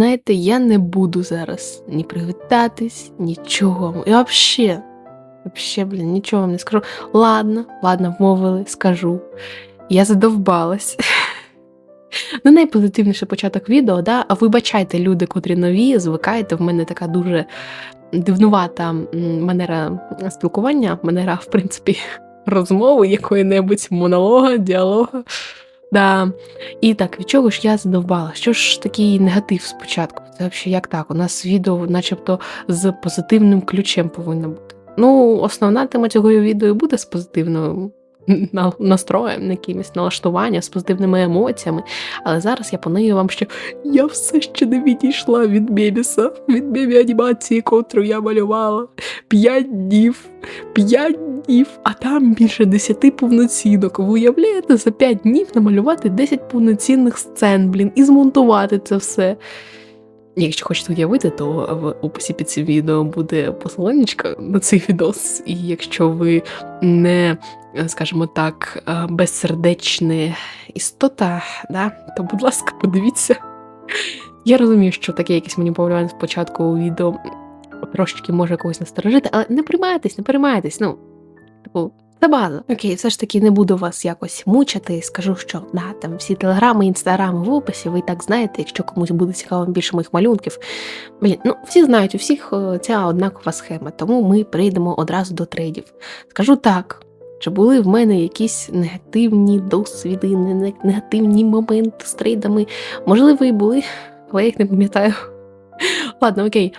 знаєте, я не буду зараз ні привітатись, нічого. І взагалі, вообще, блін, нічого вам не скажу. Ладно, ладно, вмовили, скажу. Я задовбалась. Ну, найпозитивніший початок відео, да? А вибачайте, люди, котрі нові, звикайте. В мене така дуже дивнувата манера спілкування, манера, в принципі, розмови якої-небудь монолога, діалога. Да. І так, від чого ж я задовбала? Що ж такий негатив спочатку? Це взагалі як так? У нас відео, начебто, з позитивним ключем повинно бути. Ну, основна тема цього відео буде з позитивним на- настроєм, якимось налаштуванням, з позитивними емоціями. Але зараз я поную вам, що я все ще не відійшла від Мебіса, від мемі анімації, котру я малювала. П'ять днів. П'ять днів, а там більше десяти повноцінок. Ви уявляєте, за п'ять днів намалювати 10 повноцінних сцен, блін, і змонтувати це все. Якщо хочете уявити, то в описі під цим відео буде посиланнячка на цей відос. І якщо ви не, скажімо так, е, безсердечна істота, да, то, будь ласка, подивіться. Я розумію, що таке якесь маніпулювання спочатку у відео трошечки може когось насторожити, але не приймайтесь, не переймайтесь. Ну, типу, база. Окей, все ж таки не буду вас якось мучити. Скажу, що да, там всі телеграми, інстаграми в описі, ви так знаєте, якщо комусь буде цікаво більше моїх малюнків. Блін, ну всі знають, у всіх е, ця однакова схема, тому ми прийдемо одразу до трейдів. Скажу так. Чи були в мене якісь негативні досвіди, не- не- негативні моменти з трейдами? Можливо, і були, але я їх не пам'ятаю. Ладно, окей.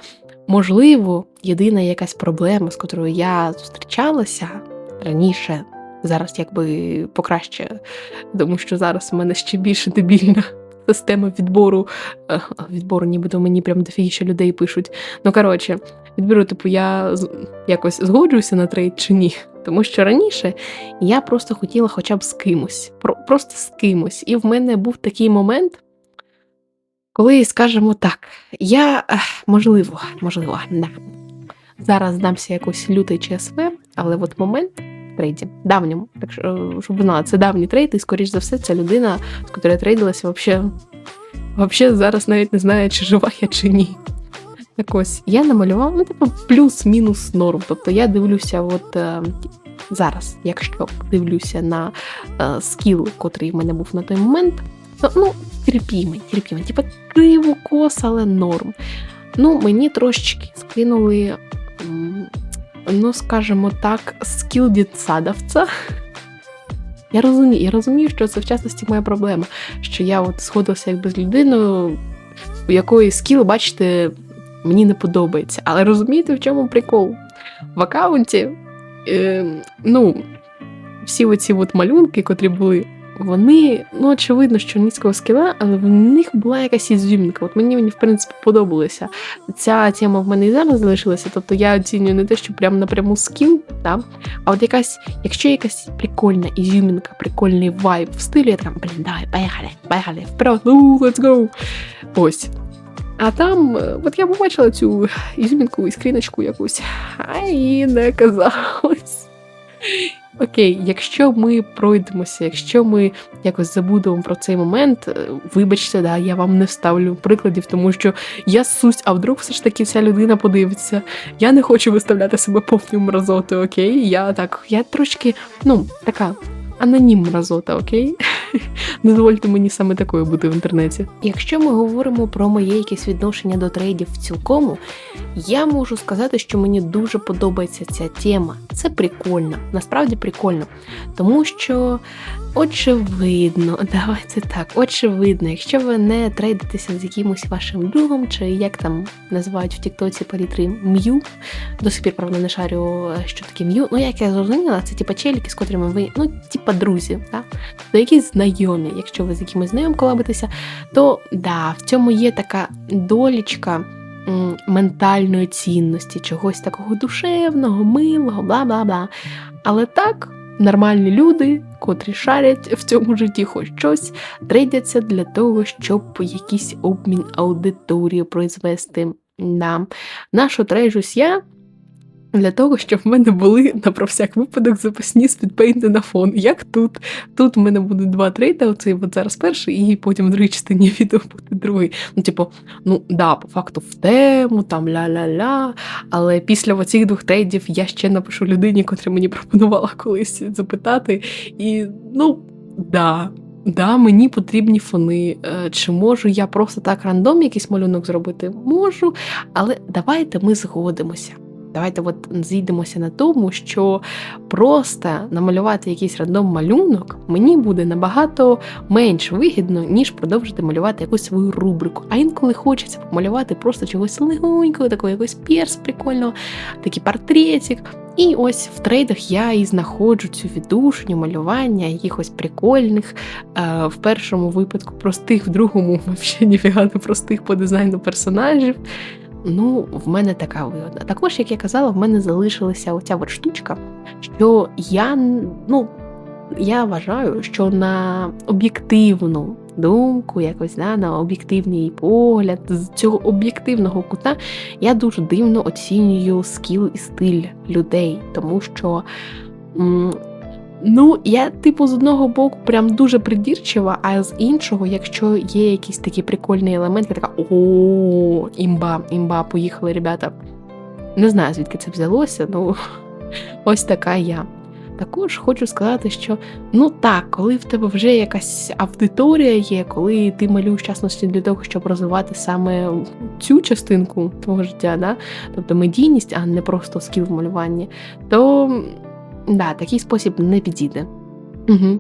Можливо, єдина якась проблема, з котрою я зустрічалася раніше, зараз якби покраще, тому що зараз у мене ще більше дебільна система відбору. е, Відбору, нібито мені прям дофігіше людей пишуть. Ну, коротше, відберу, типу, я якось згоджуюся на трейд чи ні. Тому що раніше я просто хотіла хоча б з кимось, про, просто з кимось. І в мене був такий момент, коли, скажімо так, я можливо, можливо, да. Зараз здамся якось лютий ЧСВ, але от момент в трейді, давньому, так що, щоб ви знали, це давній трейд, і скоріш за все, ця людина, з котрою я трейдилася, вообще, вообще зараз навіть не знає, чи жива я чи ні. Так ось, я намалювала, ну, типу, плюс-мінус норм. Тобто я дивлюся, от е, зараз, якщо дивлюся на е, скіл, котрий в мене був на той момент, то ну, терпімий, терпімий. Типа криво кос, але норм. Ну, мені трошечки скинули, ну, скажімо так, скіл дітсадовця. Я розумію, я розумію, що це в частності моя проблема, що я от сходилася якби з людиною, у якої скіл, бачите, мені не подобається. Але розумієте, в чому прикол? В аккаунті, е, ну, всі оці от малюнки, котрі були, вони, ну, очевидно, що низького скіла, але в них була якась ізюмінка. От мені, мені в принципі, подобалося. Ця тема в мене і зараз залишилася. Тобто я оцінюю не те, що прям напряму скіл, да? а от якась, якщо якась прикольна ізюмінка, прикольний вайб в стилі, я така, блін, давай, поїхали, поїхали, вперед, ну, let's go. Ось. А там, е, от я побачила цю ізюмінку і скріночку якусь, а її не казалось. Окей, якщо ми пройдемося, якщо ми якось забудемо про цей момент, е, вибачте, да, я вам не вставлю прикладів, тому що я сусь, а вдруг все ж таки ця людина подивиться. Я не хочу виставляти себе повним мразотою, окей? Я так, я трошки, ну, така анонім мразота, окей? Дозвольте мені саме такою бути в інтернеті. Якщо ми говоримо про моє якесь відношення до трейдів в цілкому, я можу сказати, що мені дуже подобається ця тема. Це прикольно, насправді прикольно. Тому що, очевидно, давайте так, очевидно, якщо ви не трейдитеся з якимось вашим другом, чи як там називають в Тіктоці палітри м'ю, до сих пір, правда, не шарю, е, що таке м'ю. Ну, як я зрозуміла, це типа челіки, з котрими ви, ну, типа друзі, так? Тобто якісь знайомі, якщо ви з якимось знайомим колабитеся, то да, в цьому є така долічка ментальної цінності, чогось такого душевного, милого, бла бла бла. Але так, нормальні люди, котрі шарять в цьому житті хоч щось, трейдяться для того, щоб якийсь обмін аудиторії произвести. Да. Нашу трейжусь я. Для того, щоб в мене були на про всяк випадок запасні спідпейнти на фон. Як тут? Тут в мене буде два трейди, оцей от зараз перший, і потім в другій частині відео буде другий. Ну, типу, ну да, по факту в тему, там ля-ля-ля. Але після оцих двох трейдів я ще напишу людині, котра мені пропонувала колись запитати. І ну, да. Да, мені потрібні фони. Е, Чи можу я просто так рандом якийсь малюнок зробити? Можу, але давайте ми згодимося. Давайте от зійдемося на тому, що просто намалювати якийсь рандом малюнок мені буде набагато менш вигідно, ніж продовжити малювати якусь свою рубрику. А інколи хочеться помалювати просто чогось легонького, такого якогось перс прикольного, такий портретик. І ось в трейдах я і знаходжу цю віддушню малювання, якихось прикольних, е, в першому випадку простих, в другому взагалі ніфіга не простих по дизайну персонажів. Ну, в мене така вигода. Також, як я казала, в мене залишилася оця от штучка, що я ну, я вважаю, що на об'єктивну думку, якось да, на об'єктивний погляд, з цього об'єктивного кута я дуже дивно оцінюю скіл і стиль людей, тому що. Ну, я, типу, з одного боку, прям дуже придірчива, а з іншого, якщо є якийсь такий прикольний елемент, я така о, імба, імба, поїхали, ребята. Не знаю, звідки це взялося, ну ось така я. Також хочу сказати, що ну так, коли в тебе вже якась аудиторія є, коли ти малюєш частності для того, щоб розвивати саме цю частинку твого життя, да? тобто медійність, а не просто скіл в малюванні, то Да, такий спосіб не підійде. Угу.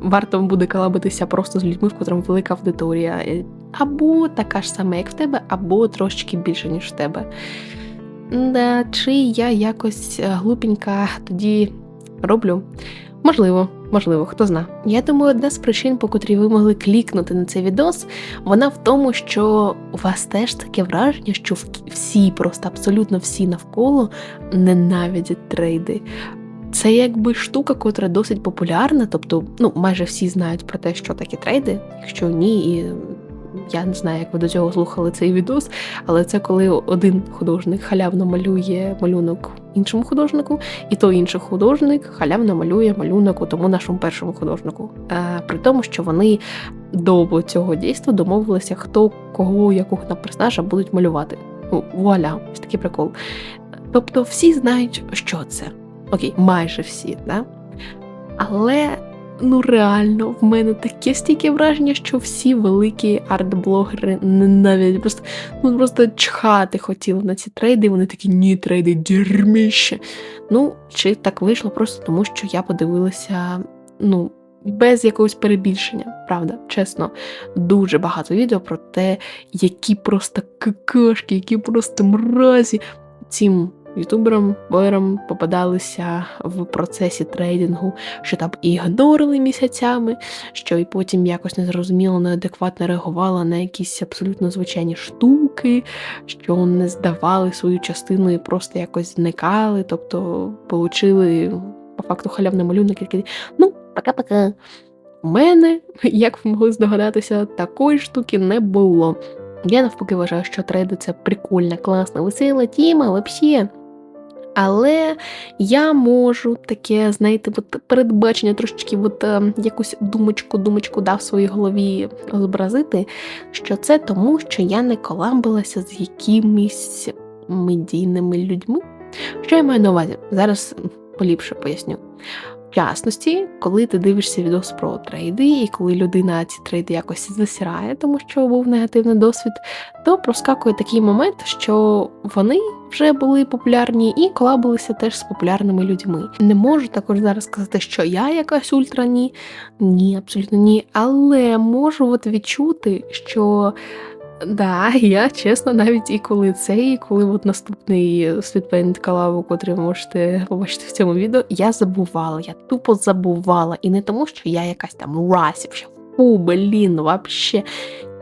Варто буде колабитися просто з людьми, в котрому велика аудиторія. Е, або така ж сама, як в тебе, або трошечки більше, ніж в тебе. Да, Чи я якось е, глупенька тоді роблю? Можливо, можливо, хто зна. Я думаю, одна з причин, по котрій ви могли клікнути на цей відос, вона в тому, що у вас теж таке враження, що всі, просто абсолютно всі навколо ненавидять трейди. Це якби штука, котра досить популярна, тобто ну, майже всі знають про те, що таке трейди. Якщо ні, і я не знаю, як ви до цього слухали цей відос, але це коли один художник халявно малює малюнок іншому художнику, і той інший художник халявно малює малюнок у тому нашому першому художнику. Е, При тому, що вони до цього дійства домовилися, хто кого якого на персонажа будуть малювати. Ну, вуаля, ось такий прикол. Тобто всі знають, що це. Окей, майже всі, да? Але ну реально в мене таке стільки враження, що всі великі арт-блогери навіть просто ну просто чхати хотіли на ці трейди. Вони такі ні, трейди дерміще. Ну, чи так вийшло просто тому, що я подивилася, ну. Без якогось перебільшення, правда, чесно, дуже багато відео про те, які просто какашки, які просто мразі цим ютуберам, блогерам попадалися в процесі трейдингу, що там ігнорили місяцями, що і потім якось незрозуміло, неадекватно реагувала на якісь абсолютно звичайні штуки, що не здавали свою частину і просто якось зникали, тобто получили по факту халявний малюнок, який ну, пока-пока. У мене, як ви могли здогадатися, такої штуки не було. Я навпаки вважаю, що трейди це прикольна, класна, весела тема, взагалі. Але я можу таке, знаєте, от передбачення трошечки от, е, якусь думочку-думочку дав в своїй голові зобразити, що це тому, що я не коламбилася з якимись медійними людьми. Що я маю на увазі? Зараз поліпше поясню частності, коли ти дивишся відос про трейди, і коли людина ці трейди якось засирає, тому що був негативний досвід, то проскакує такий момент, що вони вже були популярні і колабилися теж з популярними людьми. Не можу також зараз сказати, що я якась ультрані, ні, абсолютно ні. Але можу от відчути, що. Да, я чесно, навіть і коли цей, і коли от наступний світпейнт калаву, котрий ви можете побачити в цьому відео, я забувала, я тупо забувала. І не тому, що я якась там расівша, фу, блін, вообще.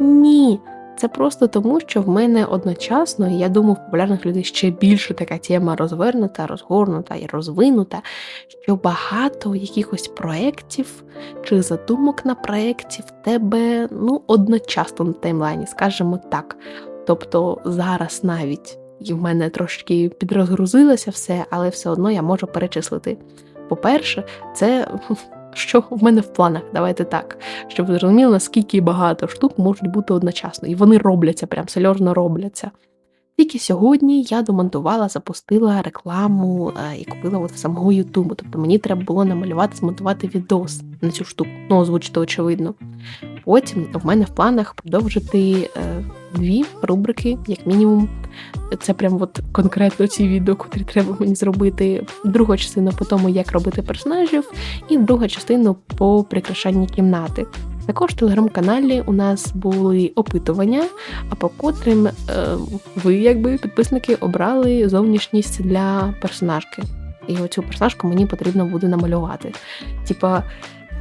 Ні. Це просто тому, що в мене одночасно, і я думаю, в популярних людей ще більше така тема розвернута, розгорнута і розвинута, що багато якихось проєктів чи задумок на проєкті в тебе ну, одночасно на таймлайні, скажімо так. Тобто зараз навіть і в мене трошки підрозгрузилося все, але все одно я можу перечислити. По-перше, це що в мене в планах, давайте так, щоб ви зрозуміли, наскільки багато штук можуть бути одночасно, і вони робляться, прям сельожно робляться. Тільки сьогодні я домонтувала, запустила рекламу е, і купила от самого Ютубу. Тобто мені треба було намалювати, змонтувати відос на цю штуку, ну озвучити очевидно. Потім в мене в планах продовжити е, дві рубрики, як мінімум. Це прям от конкретно ці відео, котрі треба мені зробити. Друга частина по тому, як робити персонажів, і друга частина по прикрашанні кімнати. Також в телеграм-каналі у нас були опитування, а по котрим е, ви, якби підписники, обрали зовнішність для персонажки. І оцю персонажку мені потрібно буде намалювати. Типа,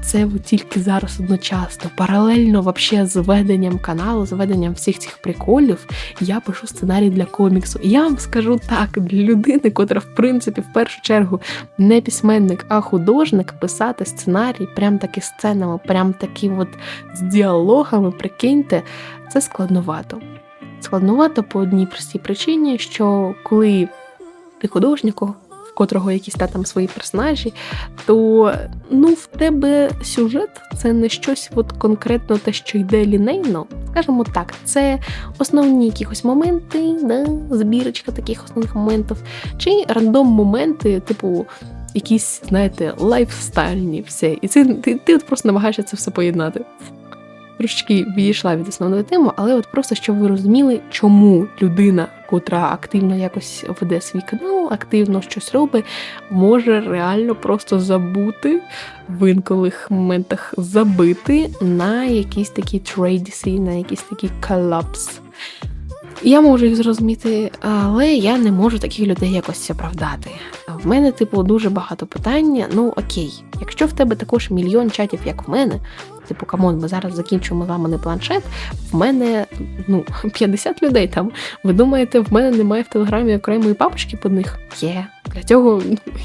це от тільки зараз одночасно. Паралельно вообще з веденням каналу, з веденням всіх цих приколів, я пишу сценарій для коміксу. І я вам скажу так, для людини, котра, в принципі, в першу чергу не письменник, а художник, писати сценарій, прям таки сценами, прям такі от з діалогами, прикиньте, це складновато. Складновато по одній простій причині, що коли ти художнику, котрого якісь та там свої персонажі, то ну в тебе сюжет це не щось от конкретно те, що йде лінейно. Скажімо так, це основні якісь моменти, да, збірочка таких основних моментів, чи рандом моменти, типу. Якісь, знаєте, лайфстайльні все. І це ти, ти от просто намагаєшся це все поєднати трошки відійшла від основної теми, але от просто щоб ви розуміли, чому людина, котра активно якось веде свій канал, активно щось робить, може реально просто забути в інколих моментах забити на якісь такі трейдісі, на якісь такі колапс. Я можу їх зрозуміти, але я не можу таких людей якось оправдати. В мене, типу, дуже багато питання. Ну окей, якщо в тебе також мільйон чатів, як в мене, типу, камон, ми зараз закінчуємо з вами не планшет. В мене ну 50 людей там. Ви думаєте, в мене немає в телеграмі окремої папочки під них? Є. Для цього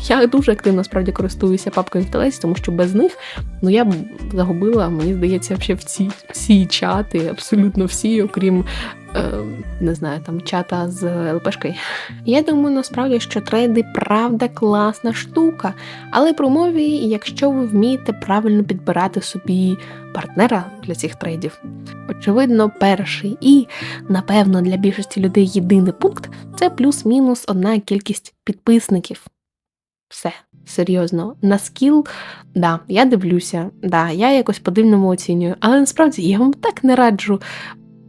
я дуже активно справді користуюся папкою в телесі, тому що без них ну я б загубила, мені здається, ще всі, всі чати, абсолютно всі, окрім не знаю, там чата з ЛПшкою. Я думаю, насправді, що трейди правда класна штука, але про мові, якщо ви вмієте правильно підбирати собі партнера для цих трейдів. Очевидно, перший і, напевно, для більшості людей єдиний пункт це плюс-мінус одна кількість підписників. Все. Серйозно, на скіл, да, я дивлюся, да, я якось по-дивному оцінюю, але насправді я вам так не раджу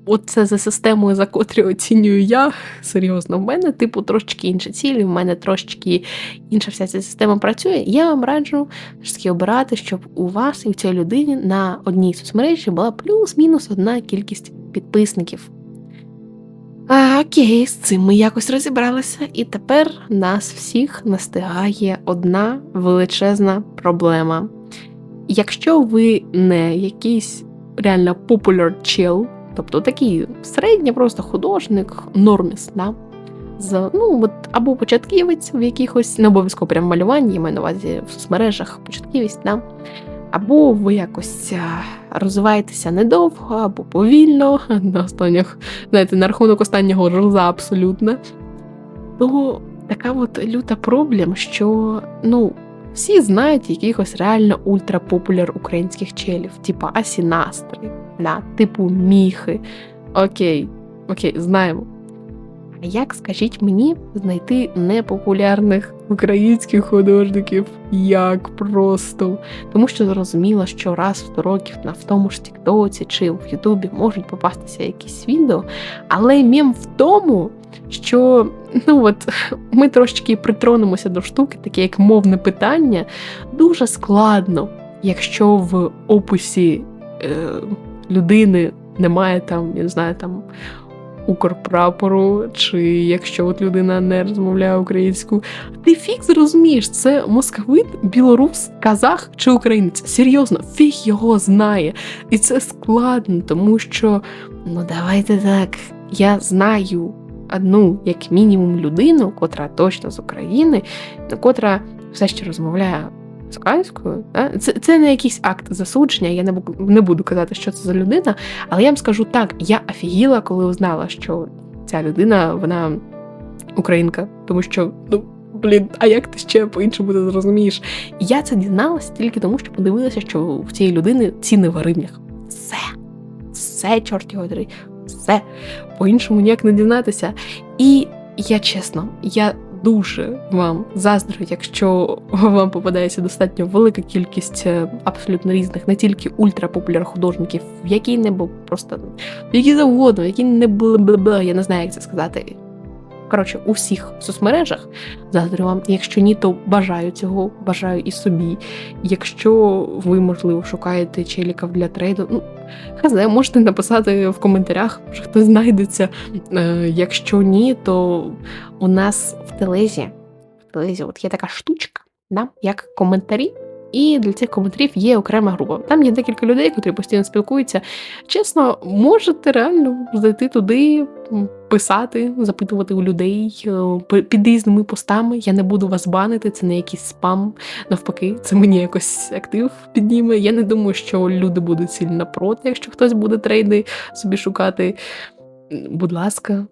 Оце за системою, за котрі оцінюю я. Серйозно, в мене, типу, трошечки інші цілі, в мене трошечки інша вся ця система працює. Я вам раджу таки обирати, щоб у вас і в цій людині на одній соцмережі була плюс-мінус одна кількість підписників. А, Окей, з цим ми якось розібралися, і тепер нас всіх настигає одна величезна проблема. Якщо ви не якийсь реально popular chill, Тобто такий середній просто художник, норміс, да? З, ну, от, або початківець в якихось, не обов'язково прям малюванні, я маю на увазі в соцмережах початківець, да? або ви якось розвиваєтеся недовго, або повільно, на останніх, знаєте, на рахунок останнього жоза абсолютно, то така от люта проблема, що ну, всі знають якихось реально ультрапопуляр українських челів, типа Асінастри, да, типу міхи. Окей, окей, знаємо. Як, скажіть мені, знайти непопулярних українських художників? Як просто? Тому що зрозуміло, що раз в 100 років на в тому ж Тіктоці чи в Ютубі можуть попастися якісь відео, але мім в тому, що ну от ми трошечки притронемося до штуки, таке як мовне питання, дуже складно, якщо в описі. Е, людини немає там, я не знаю, там укрпрапору, чи якщо от людина не розмовляє українською, ти фіг зрозумієш, це московит, білорус, казах чи українець. Серйозно, фіг його знає. І це складно, тому що, ну давайте так, я знаю одну, як мінімум, людину, котра точно з України, котра все ще розмовляє з українською. Це це не якийсь акт засудження, я не не буду казати, що це за людина, але я вам скажу так: я офігіла, коли узнала, що ця людина вона українка, тому що, ну, блін, а як ти ще по-іншому не зрозумієш? Я це дізналась тільки тому, що подивилася, що в цієї людини ціни в гривнях. Все, все, чорт його дери, все. По-іншому ніяк не дізнатися. І я чесно, я дуже вам заздрю, якщо вам попадається достатньо велика кількість е, абсолютно різних, не тільки ультрапопуляр художників, які не бу- просто які завгодно, які не бла-бла-бла, я не знаю, як це сказати. Коротше, у всіх соцмережах заздрю вам. Якщо ні, то бажаю цього, бажаю і собі. Якщо ви, можливо, шукаєте челіків для трейду, ну хз, можете написати в коментарях, може хтось знайдеться. Е, якщо ні, то у нас в телезі, в телезі от є така штучка, да, як коментарі. І для цих коментарів є окрема група. Там є декілька людей, які постійно спілкуються. Чесно, можете реально зайти туди, писати, запитувати у людей е, під різними постами. Я не буду вас банити, це не якийсь спам. Навпаки, це мені якось актив підніме. Я не думаю, що люди будуть сильно проти, якщо хтось буде трейди собі шукати. Будь ласка.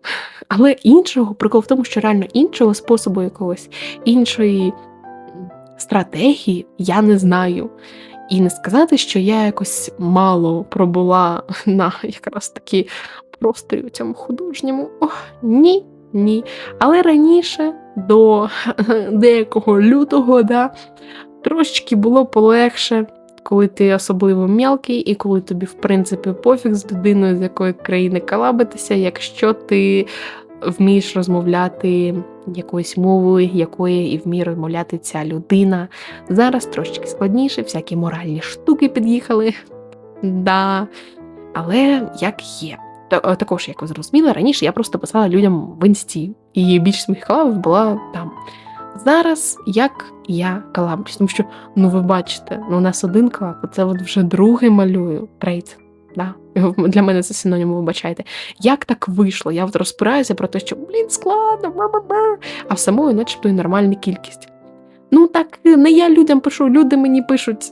Але іншого, прикол в тому, що реально іншого способу якогось, іншої стратегії я не знаю. І не сказати, що я якось мало пробула на якраз такі просторі у цьому художньому. Ох, ні, ні. Але раніше, до деякого лютого, да, трошечки було полегше, коли ти особливо мелкий, і коли тобі, в принципі, пофіг з людиною, з якої країни калабитися, якщо ти вмієш розмовляти якоюсь мовою, якої і вміє розмовляти ця людина. Зараз трошечки складніше, всякі моральні штуки під'їхали. Да. Але як є. Та- Також, як ви зрозуміли, раніше я просто писала людям в інсті, і більшість моїх колабів була там. Зараз як я калаблюсь, тому що, ну ви бачите, ну у нас один колаб, це от вже другий малюю трейд. Да? Для мене це синонім, вибачайте. Як так вийшло? Я от розпираюся про те, що блін, складно, ба-ба-ба, а в самої, начебто, і нормальна кількість. Ну так не я людям пишу, люди мені пишуть.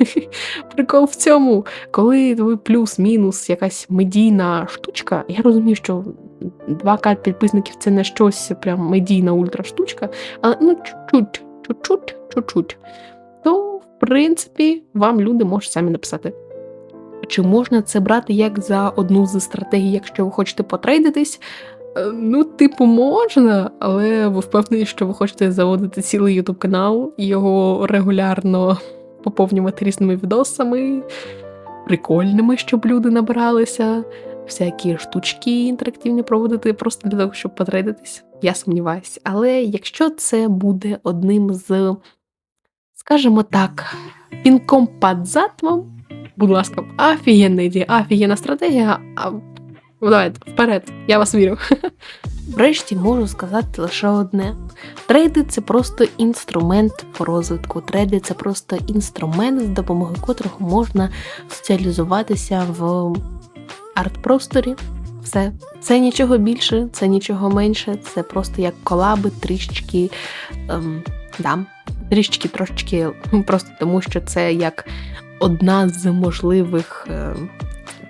Прикол в цьому, коли ви плюс-мінус якась медійна штучка, я розумію, що 2К підписників це не щось прям медійна ультраштучка, але ну чуть-чуть, чуть-чуть, чуть-чуть, то в принципі вам люди можуть самі написати. Чи можна це брати як за одну з стратегій, якщо ви хочете потрейдитись? Е, Ну, типу, можна, але ви впевнені, що ви хочете заводити цілий ютуб канал і його регулярно поповнювати різними відосами, прикольними, щоб люди набиралися, всякі штучки інтерактивні проводити просто для того, щоб потрейдитись. Я сумніваюся. Але якщо це буде одним з, скажімо так, пінком під зад вам, будь ласка, офігенна ідея, офігенна стратегія. А Ну, давайте, вперед, я вас вірю. Врешті можу сказати лише одне: трейди це просто інструмент по розвитку. Трейди це просто інструмент, з допомогою котрого можна соціалізуватися в арт-просторі. Все. Це нічого більше, це нічого менше, це просто як колаби, трішечки. Ем, да, трішечки трошечки, просто тому що це як одна з можливих. Ем,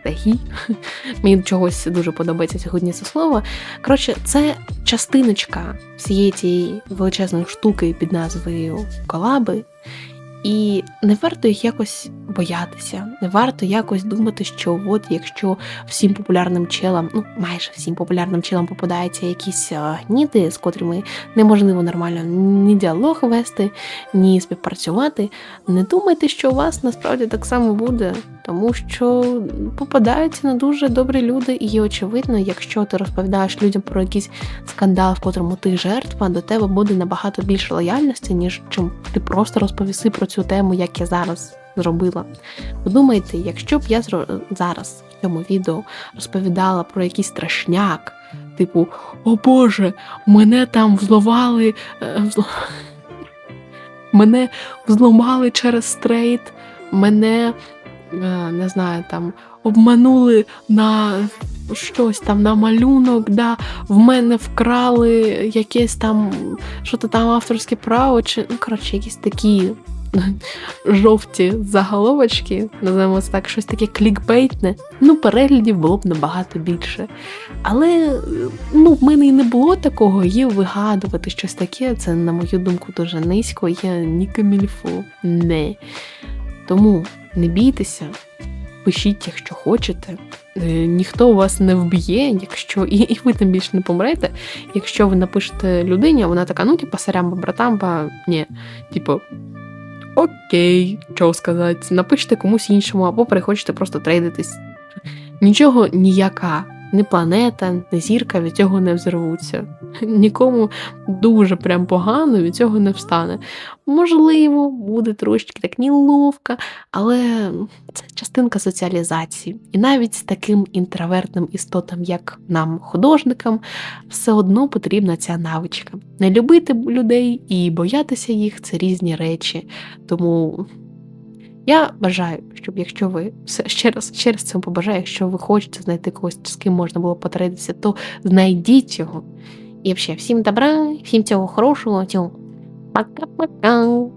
стратегій. Мені чогось дуже подобається сьогодні це слово. Коротше, це частиночка всієї тієї величезної штуки під назвою колаби. І не варто їх якось боятися, не варто якось думати, що от якщо всім популярним челам, ну майже всім популярним челам попадаються якісь гніди, з котрими неможливо нормально ні діалог вести, ні співпрацювати. Не думайте, що у вас насправді так само буде, тому що попадаються на дуже добрі люди, і очевидно, якщо ти розповідаєш людям про якийсь скандал, в котрому ти жертва, до тебе буде набагато більше лояльності, ніж чим ти просто розповіси про цю тему, як я зараз зробила. Подумайте, якщо б я зараз в цьому відео розповідала про якийсь страшняк, типу, о Боже, мене там взловали. е. Мене взломали через стрейт, мене е, не знаю, там обманули на щось там на малюнок, да, в мене вкрали якесь там, що то там авторське право, чи ну коротше, якісь такі жовті заголовочки, називаємо це так, щось таке клікбейтне, ну, переглядів було б набагато більше. Але ну, в мене і не було такого, є вигадувати щось таке. Це, на мою думку, дуже низько. Я ні камільфо. Не. Тому не бійтеся, пишіть, якщо хочете. Е, Ніхто вас не вб'є, якщо і, і ви тим більше не помрете. Якщо ви напишете людині, вона така, ну, типа, сарямба, братамба, ні. Типу, окей, що сказати, напишете комусь іншому, або перехочете просто трейдитись. Нічого ніяка, ні планета, ні зірка від цього не взорвуться. Нікому дуже прям погано від цього не встане. Можливо, буде трошки так неловко, але це частинка соціалізації. І навіть з таким інтровертним істотам, як нам, художникам, все одно потрібна ця навичка. Не любити людей і боятися їх це різні речі. Тому я бажаю, щоб якщо ви ще раз ще раз цим побажаю, якщо ви хочете знайти когось, з ким можна було потрапитися, то знайдіть його. І взагалі, всім добра, всім цього хорошого, цього. Пока-пока.